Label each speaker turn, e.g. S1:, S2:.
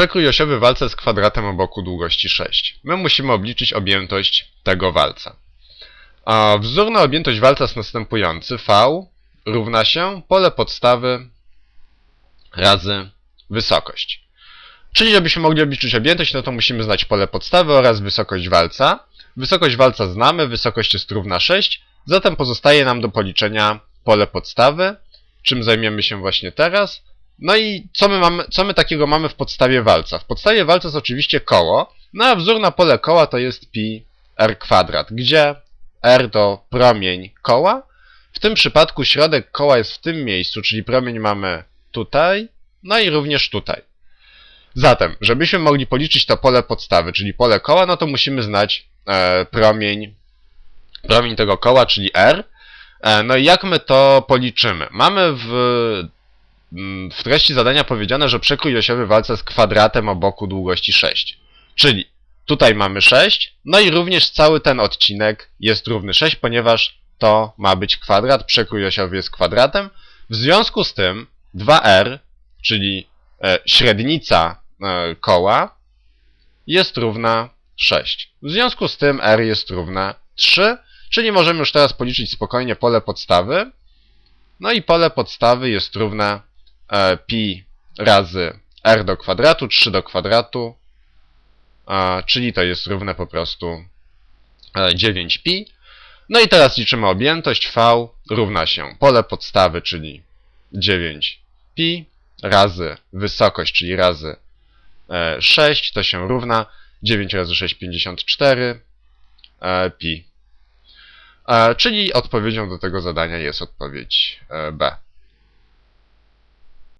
S1: Przekrój osiowy walca z kwadratem o boku długości 6. My musimy obliczyć objętość tego walca. A wzór na objętość walca jest następujący. V równa się pole podstawy razy wysokość. Czyli żebyśmy mogli obliczyć objętość, no to musimy znać pole podstawy oraz wysokość walca. Wysokość walca znamy, wysokość jest równa 6, zatem pozostaje nam do policzenia pole podstawy, czym zajmiemy się właśnie teraz. No i co my, mamy, co my takiego mamy w podstawie walca? W podstawie walca jest oczywiście koło, no a wzór na pole koła to jest pi r kwadrat, gdzie r to promień koła. W tym przypadku środek koła jest w tym miejscu, czyli promień mamy tutaj, no i również tutaj. Zatem, żebyśmy mogli policzyć to pole podstawy, czyli pole koła, no to musimy znać e, promień, promień tego koła, czyli r. E, no i jak my to policzymy? Mamy w, w treści zadania powiedziane, że przekrój osiowy walca z kwadratem o boku długości 6. Czyli tutaj mamy 6, no i również cały ten odcinek jest równy 6, ponieważ to ma być kwadrat, przekrój osiowy jest kwadratem. W związku z tym 2r, czyli e, średnica e, koła jest równa 6. W związku z tym r jest równa 3, czyli możemy już teraz policzyć spokojnie pole podstawy. No i pole podstawy jest równe e, pi razy r do kwadratu, 3 do kwadratu, a, czyli to jest równe po prostu e, 9pi. No i teraz liczymy objętość v równa się pole podstawy, czyli 9pi razy wysokość, czyli razy e, 6, to się równa 9 razy 6, 54 e, pi. E, czyli odpowiedzią do tego zadania jest odpowiedź e, B.